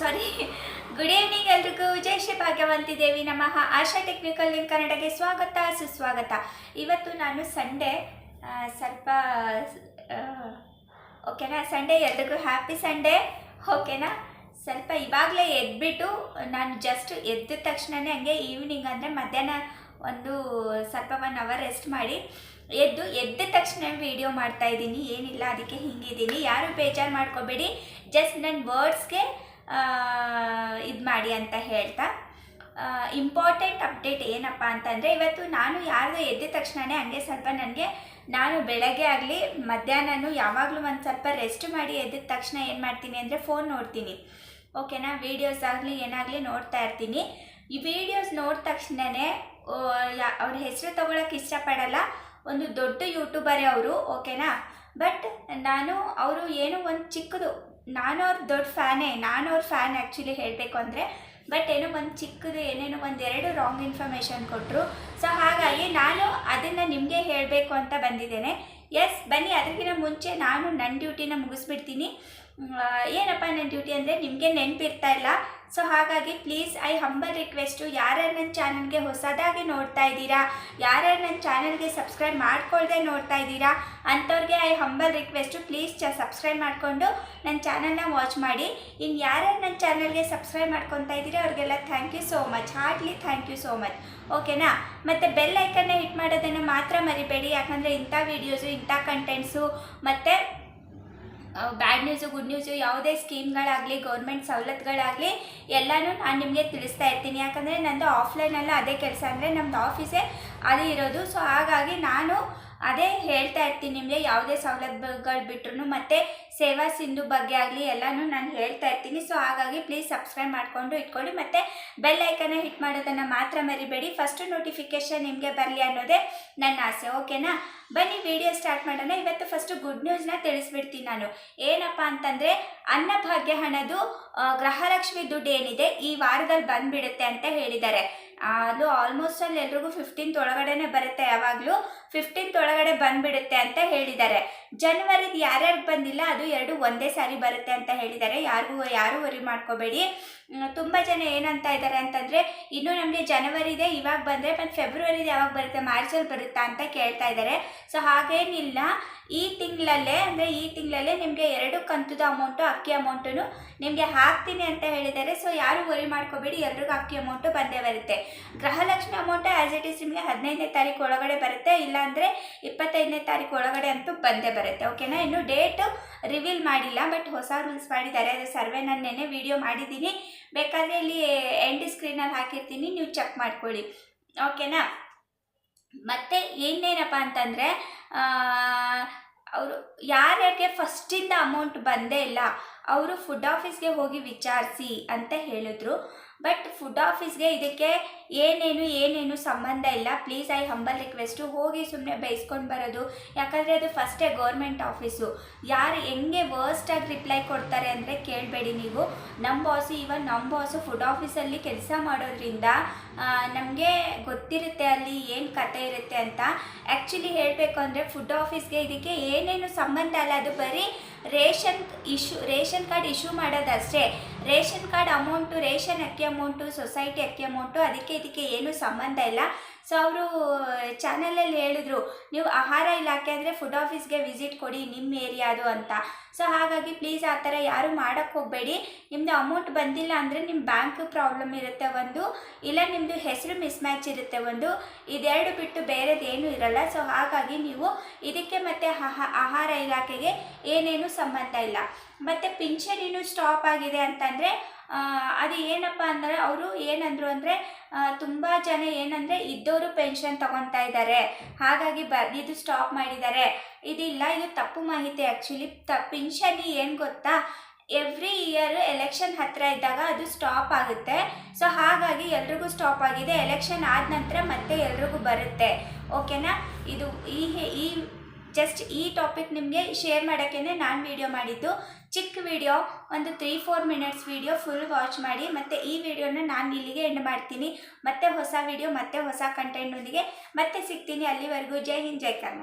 ಸಾರಿ good evening ಎಲ್ರಿಗೂ. ಜೈ ಶ್ರೀ ಭಾಗ್ಯವಂತಿ ದೇವಿ ನಮಃ. ಆಶಾ technical ಇನ್ ಕನ್ನಡಗೆ ಸ್ವಾಗತ, ಸುಸ್ವಾಗತ. ಇವತ್ತು ನಾನು ಸಂಡೇ ಸ್ವಲ್ಪ ಓಕೆನಾ? ಸಂಡೇ, ಎಲ್ರಿಗೂ ಹ್ಯಾಪಿ ಸಂಡೇ. ಓಕೆನಾ? ಸ್ವಲ್ಪ ಇವಾಗಲೇ ಎದ್ಬಿಟ್ಟು, ನಾನು ಜಸ್ಟ್ ಎದ್ದ ತಕ್ಷಣನೇ ಹಂಗೆ ಈವ್ನಿಂಗ್ ಅಂದರೆ ಮಧ್ಯಾಹ್ನ ಒಂದು ಸ್ವಲ್ಪ ಒನ್ ಅವರ್ ರೆಸ್ಟ್ ಮಾಡಿ, ಎದ್ದು, ಎದ್ದ ತಕ್ಷಣ ವೀಡಿಯೋ ಮಾಡ್ತಾ ಇದ್ದೀನಿ. ಏನಿಲ್ಲ, ಅದಕ್ಕೆ ಹಿಂಗಿದ್ದೀನಿ. ಯಾರು ಬೇಜಾರು ಮಾಡ್ಕೋಬೇಡಿ. ಜಸ್ಟ್ ನನ್ನ ವರ್ಡ್ಸ್ಗೆ ಇದು ಮಾಡಿ ಅಂತ ಹೇಳ್ತಾ. ಇಂಪಾರ್ಟೆಂಟ್ ಅಪ್ಡೇಟ್ ಏನಪ್ಪ ಅಂತಂದರೆ ಇವತ್ತು ನಾನು ಯಾರ್ದು ಎದ್ದ ತಕ್ಷಣವೇ ಹಂಗೆ ಸ್ವಲ್ಪ ನನಗೆ, ನಾನು ಬೆಳಗ್ಗೆ ಆಗಲಿ ಮಧ್ಯಾಹ್ನನೂ ಯಾವಾಗಲೂ ಒಂದು ಸ್ವಲ್ಪ ರೆಸ್ಟ್ ಮಾಡಿ ಎದ್ದ ತಕ್ಷಣ ಏನು ಮಾಡ್ತೀನಿ ಅಂದರೆ ಫೋನ್ ನೋಡ್ತೀನಿ. ಓಕೆನಾ ವೀಡಿಯೋಸ್ ಆಗಲಿ ಏನಾಗಲಿ ನೋಡ್ತಾ ಇರ್ತೀನಿ. ಈ ವಿಡಿಯೋಸ್ ನೋಡಿದ ತಕ್ಷಣವೇ ಅವ್ರ ಹೆಸರು ತೊಗೊಳಕ್ಕೆ ಇಷ್ಟಪಡಲ್ಲ. ಒಂದು ದೊಡ್ಡ ಯೂಟ್ಯೂಬರೇ ಅವರು ಓಕೆನಾ ಬಟ್ ನಾನು, ಅವರು ಏನು ಒಂದು ಚಿಕ್ಕದು ನಾನು ಅವ್ರ ದೊಡ್ಡ ಫ್ಯಾನೇ ನಾನು ಅವ್ರ ಫ್ಯಾನ್ ಆ್ಯಕ್ಚುಲಿ ಹೇಳಬೇಕು ಅಂದರೆ ಬಟ್ ಏನೋ ಒಂದು ಚಿಕ್ಕದು, ಏನೇನೋ ಒಂದೆರಡು ರಾಂಗ್ ಇನ್ಫಾರ್ಮೇಷನ್ ಕೊಟ್ಟರು ಸೊ ಹಾಗಾಗಿ ನಾನು ಅದನ್ನು ನಿಮಗೆ ಹೇಳಬೇಕು ಅಂತ ಬಂದಿದ್ದೇನೆ. ಎಸ್ ಬನ್ನಿ, ಅದಕ್ಕಿಂತ ಮುಂಚೆ ನಾನು ನನ್ನ ಡ್ಯೂಟಿನ ಮುಗಿಸ್ಬಿಡ್ತೀನಿ. ಏನಪ್ಪ ನನ್ನ ಡ್ಯೂಟಿ ಅಂದರೆ ನಿಮಗೆ ನೆನಪಿರ್ತಾ ಇಲ್ಲ. ಸೊ ಹಾಗಾಗಿ ಪ್ಲೀಸ್ ಐ ಹಂಬಲ್ ರಿಕ್ವೆಸ್ಟು ಯಾರ್ಯಾರು ನನ್ನ ಚಾನಲ್ಗೆ ಹೊಸದಾಗಿ ನೋಡ್ತಾ ಇದ್ದೀರಾ, ಯಾರ್ಯಾರು ನನ್ನ ಚಾನಲ್ಗೆ ಸಬ್ಸ್ಕ್ರೈಬ್ ಮಾಡ್ಕೊಳ್ದೆ ನೋಡ್ತಾ ಇದ್ದೀರಾ ಅಂಥವ್ರಿಗೆ ಐ ಹಂಬಲ್ ರಿಕ್ವೆಸ್ಟು ಪ್ಲೀಸ್ ಚ ಸಬ್ಸ್ಕ್ರೈಬ್ ಮಾಡಿಕೊಂಡು ನನ್ನ ಚಾನಲ್ನ ವಾಚ್ ಮಾಡಿ. ಇನ್ನು ಯಾರ್ಯಾರು ನನ್ನ ಚಾನಲ್ಗೆ ಸಬ್ಸ್ಕ್ರೈಬ್ ಮಾಡ್ಕೊತಾ ಇದ್ದೀರಾ ಅವ್ರಿಗೆಲ್ಲ thank you so much hardly thank you so much ಓಕೆನಾ ಮತ್ತು ಬೆಲ್ ಐಕನ್ನ ಹಿಟ್ ಮಾಡೋದನ್ನು ಮಾತ್ರ ಮರಿಬೇಡಿ. ಯಾಕಂದರೆ ಇಂಥ ವೀಡಿಯೋಸು ಇಂಥ ಕಂಟೆಂಟ್ಸು ಮತ್ತು ಬ್ಯಾಡ್ ನ್ಯೂಸು ಗುಡ್ ನ್ಯೂಸು ಯಾವುದೇ ಸ್ಕೀಮ್ಗಳಾಗಲಿ ಗೌರ್ಮೆಂಟ್ ಸವಲತ್ತುಗಳಾಗಲಿ ಎಲ್ಲನೂ ನಾನು ನಿಮಗೆ ತಿಳಿಸ್ತಾ ಇರ್ತೀನಿ. ಯಾಕಂದರೆ ನಂದು ಆಫ್ಲೈನಲ್ಲ ಅದೇ ಕೆಲಸ. ಅಂದರೆ ನಮ್ಮದು ಆಫೀಸೇ ಅದೇ ಇರೋದು. ಸೊ ಹಾಗಾಗಿ ನಾನು ಅದೇ ಹೇಳ್ತಾ ಇರ್ತೀನಿ ನಿಮಗೆ ಯಾವುದೇ ಸವಲತ್ತುಗಳು ಬಿಟ್ರು ಮತ್ತು ಸೇವಾ ಸಿಂಧು ಬಗ್ಗೆ ಆಗಲಿ ಎಲ್ಲನೂ ನಾನು ಹೇಳ್ತಾ ಇರ್ತೀನಿ. ಸೊ ಹಾಗಾಗಿ ಪ್ಲೀಸ್ ಸಬ್ಸ್ಕ್ರೈಬ್ ಮಾಡಿಕೊಂಡು ಇಟ್ಕೊಳ್ಳಿ. ಮತ್ತು ಬೆಲ್ ಐಕನ್ನ ಹಿಟ್ ಮಾಡೋದನ್ನು ಮಾತ್ರ ಮರಿಬೇಡಿ. ಫಸ್ಟು ನೋಟಿಫಿಕೇಷನ್ ನಿಮಗೆ ಬರಲಿ ಅನ್ನೋದೇ ನನ್ನ ಆಸೆ. ಓಕೆನಾ ಬನ್ನಿ ವಿಡಿಯೋ ಸ್ಟಾರ್ಟ್ ಮಾಡೋಣ. ಇವತ್ತು ಫಸ್ಟು ಗುಡ್ ನ್ಯೂಸ್ನ ತಿಳಿಸ್ಬಿಡ್ತೀನಿ ನಾನು. ಏನಪ್ಪ ಅಂತಂದರೆ ಅನ್ನಭಾಗ್ಯ ಹಣದು ಗೃಹಲಕ್ಷ್ಮಿ ದುಡ್ಡು ಏನಿದೆ, ಈ ವಾರದಲ್ಲಿ ಬಂದುಬಿಡುತ್ತೆ ಅಂತ ಹೇಳಿದ್ದಾರೆ. ಅದು ಆಲ್ಮೋಸ್ಟ್ ಅಲ್ಲಿ ಎಲ್ರಿಗೂ ಫಿಫ್ಟೀನ್ತ್ ಒಳಗಡೆನೆ ಬರುತ್ತೆ, ಯಾವಾಗಲೂ ಫಿಫ್ಟೀನ್ತ್ ಒಳಗಡೆ ಬಂದ್ಬಿಡುತ್ತೆ ಅಂತ ಹೇಳಿದ್ದಾರೆ. ಜನವರಿ ಯಾರ್ಯಾರಿಗೆ ಬಂದಿಲ್ಲ, ಅದು ಎರಡು ಒಂದೇ ಸಾರಿ ಬರುತ್ತೆ ಅಂತ ಹೇಳಿದ್ದಾರೆ. ಯಾರಿಗೂ, ಯಾರೂ ವರಿ ಮಾಡ್ಕೋಬೇಡಿ. ತುಂಬ ಜನ ಏನಂತ ಇದ್ದಾರೆ ಅಂತಂದರೆ, ಇನ್ನೂ ನಮಗೆ ಜನವರಿ ಇದೆ ಇವಾಗ ಬಂದರೆ ಮತ್ತು ಇದೆ ಯಾವಾಗ ಬರುತ್ತೆ ಮಾರ್ಚಲ್ಲಿ ಬರುತ್ತಾ ಅಂತ ಕೇಳ್ತಾ ಇದ್ದಾರೆ ಸೊ ಹಾಗೇನಿಲ್ಲ. ಈ ತಿಂಗಳಲ್ಲೇ, ಅಂದರೆ ಈ ತಿಂಗಳಲ್ಲೇ ನಿಮಗೆ ಎರಡು ಕಂತದ ಅಮೌಂಟು ಅಕ್ಕಿ ಅಮೌಂಟು ನಿಮಗೆ ಹಾಕ್ತೀನಿ ಅಂತ ಹೇಳಿದ್ದಾರೆ. ಸೊ ಯಾರು ವರಿ ಮಾಡ್ಕೋಬೇಡಿ, ಎಲ್ರಿಗೂ ಅಕ್ಕಿ ಅಮೌಂಟು ಬಂದೇ ಬರುತ್ತೆ. Gruhalakshmi amount as it is ನಿಮಗೆ ಹದಿನೈದನೇ ತಾರೀಕು ಒಳಗಡೆ ಬರುತ್ತೆ. ಇಲ್ಲಾಂದರೆ ಇಪ್ಪತ್ತೈದನೇ ತಾರೀಕು ಒಳಗಡೆ ಅಂತೂ ಬಂದೇ ಬರುತ್ತೆ. ಓಕೆನಾ ಇನ್ನು ಡೇಟು ರಿವೀಲ್ ಮಾಡಿಲ್ಲ ಬಟ್ ಹೊಸ ರೂಲ್ಸ್ ಮಾಡಿದ್ದಾರೆ. ಅದು ಸರ್ವೆ ನಾನು ನೆನೆ ವಿಡಿಯೋ ಮಾಡಿದ್ದೀನಿ. ಬೇಕಾದರೆ ಇಲ್ಲಿ ಎಂಡ್ ಸ್ಕ್ರೀನಲ್ಲಿ ಹಾಕಿರ್ತೀನಿ, ನೀವು ಚೆಕ್ ಮಾಡ್ಕೊಳ್ಳಿ. ಓಕೆನಾ ಮತ್ತು ಇನ್ನೇನಪ್ಪ ಅಂತಂದರೆ ಅವರು ಯಾರ್ಯಾರಿಗೆ ಫಸ್ಟಿಂದ ಅಮೌಂಟ್ ಬಂದೇ ಇಲ್ಲ, ಅವರು ಫುಡ್ ಆಫೀಸ್ಗೆ ಹೋಗಿ ವಿಚಾರಿಸಿ ಅಂತ ಹೇಳಿದ್ರು. ಬಟ್ ಫುಡ್ ಆಫೀಸ್ಗೆ ಇದಕ್ಕೆ ಏನೇನು ಏನೇನು ಸಂಬಂಧ ಇಲ್ಲ. ಪ್ಲೀಸ್ ಐ ಹಂಬಲ್ ರಿಕ್ವೆಸ್ಟು ಹೋಗಿ ಸುಮ್ಮನೆ ಬೈಸ್ಕೊಂಡು ಬರೋದು. ಯಾಕಂದರೆ ಅದು ಫಸ್ಟೇ ಗೌರ್ಮೆಂಟ್ ಆಫೀಸು ಯಾರು ಹೆಂಗೆ ವರ್ಸ್ಟಾಗಿ ರಿಪ್ಲೈ ಕೊಡ್ತಾರೆ ಅಂದರೆ ಕೇಳಬೇಡಿ ನೀವು. ನಮ್ಮ ಬಾಸು ಇವನ್ ನಮ್ಮ ಬಾಸು ಫುಡ್ ಆಫೀಸಲ್ಲಿ ಕೆಲಸ ಮಾಡೋದ್ರಿಂದ ನಮಗೆ ಗೊತ್ತಿರುತ್ತೆ ಅಲ್ಲಿ ಏನು ಕತೆ ಇರುತ್ತೆ ಅಂತ. ಆ್ಯಕ್ಚುಲಿ ಹೇಳಬೇಕು ಅಂದರೆ ಫುಡ್ ಆಫೀಸ್ಗೆ ಇದಕ್ಕೆ ಏನೇನು ಸಂಬಂಧ ಅಲ್ಲ ಅದು ಬರೀ ration issue, ration card issue ಮಾಡೋದಷ್ಟೇ. Ration card amount, ration ಅಕ್ಕಿ ಅಮೌಂಟು, ಸೊಸೈಟಿ ಅಕ್ಕಿ ಅಮೌಂಟು, ಅದಕ್ಕೆ ಇದಕ್ಕೆ ಏನೂ ಸಂಬಂಧ ಇಲ್ಲ. ಸೊ ಅವರು ಚಾನಲಲ್ಲಿ ಹೇಳಿದ್ರು, ನೀವು ಆಹಾರ ಇಲಾಖೆ ಅಂದರೆ ಫುಡ್ ಆಫೀಸ್ಗೆ ವಿಸಿಟ್ ಕೊಡಿ ನಿಮ್ಮ ಏರಿಯಾದು ಅಂತ. ಸೊ ಹಾಗಾಗಿ ಪ್ಲೀಸ್ ಆ ಥರ ಯಾರೂ ಮಾಡೋಕ್ಕೆ ಹೋಗಬೇಡಿ. ನಿಮ್ಮದು ಅಮೌಂಟ್ ಬಂದಿಲ್ಲ ಅಂದರೆ ನಿಮ್ಮ ಬ್ಯಾಂಕ್ ಪ್ರಾಬ್ಲಮ್ ಇರುತ್ತೆ ಒಂದು, ಇಲ್ಲ ನಿಮ್ಮದು ಹೆಸರು ಮಿಸ್ಮ್ಯಾಚ್ ಇರುತ್ತೆ ಒಂದು. ಇದೆರಡು ಬಿಟ್ಟು ಬೇರೆದೇನು ಇರಲ್ಲ. ಸೊ ಹಾಗಾಗಿ ನೀವು ಇದಕ್ಕೆ ಮತ್ತು ಆಹಾರ ಇಲಾಖೆಗೆ ಏನೇನು ಸಂಬಂಧ ಇಲ್ಲ. ಮತ್ತು ಪಿಂಚಣಿನೂ ಸ್ಟಾಪ್ ಆಗಿದೆ ಅಂತಂದರೆ ಅದು ಏನಪ್ಪ ಅಂದರೆ ಅವರು ಏನಂದರು ಅಂದರೆ ತುಂಬ ಜನ ಏನಂದರೆ ಇದ್ದವರು ಪೆನ್ಷನ್ ತಗೊತಾ ಇದ್ದಾರೆ. ಹಾಗಾಗಿ ಬ, ಇದು ಸ್ಟಾಪ್ ಮಾಡಿದ್ದಾರೆ. ಇದಿಲ್ಲ, ಇದು ತಪ್ಪು ಮಾಹಿತಿ ಆ್ಯಕ್ಚುಲಿ ತ ಪಿಂಚಣಿ ಏನು ಗೊತ್ತಾ? ಎವ್ರಿ ಇಯರ್ ಎಲೆಕ್ಷನ್ ಹತ್ತಿರ ಇದ್ದಾಗ ಅದು ಸ್ಟಾಪ್ ಆಗುತ್ತೆ. ಸೊ ಹಾಗಾಗಿ ಎಲ್ರಿಗೂ ಸ್ಟಾಪ್ ಆಗಿದೆ. ಎಲೆಕ್ಷನ್ ಆದ ನಂತರ ಮತ್ತೆ ಎಲ್ರಿಗೂ ಬರುತ್ತೆ. ಓಕೆನಾ ಇದು ಈ ಈ ಜಸ್ಟ್ ಈ ಟಾಪಿಕ್ ನಿಮಗೆ ಶೇರ್ ಮಾಡೋಕ್ಕೇ ನಾನು ವಿಡಿಯೋ ಮಾಡಿದ್ದು. ಚಿಕ್ಕ ವಿಡಿಯೋ ಒಂದು three four minutes video full watch ಮಾಡಿ, ಮತ್ತು ಈ ವಿಡಿಯೋನ ನಾನು ಇಲ್ಲಿಗೆ ಎಂಡ್ ಮಾಡ್ತೀನಿ. ಮತ್ತೆ ಹೊಸ ವಿಡಿಯೋ ಮತ್ತೆ ಹೊಸ ಕಂಟೆಂಟ್ನೊಂದಿಗೆ ಮತ್ತೆ ಸಿಗ್ತೀನಿ. ಅಲ್ಲಿವರೆಗೂ ಜೈ ಹಿಂದ್, ಜೈ ಕರ್ನಾಟಕ.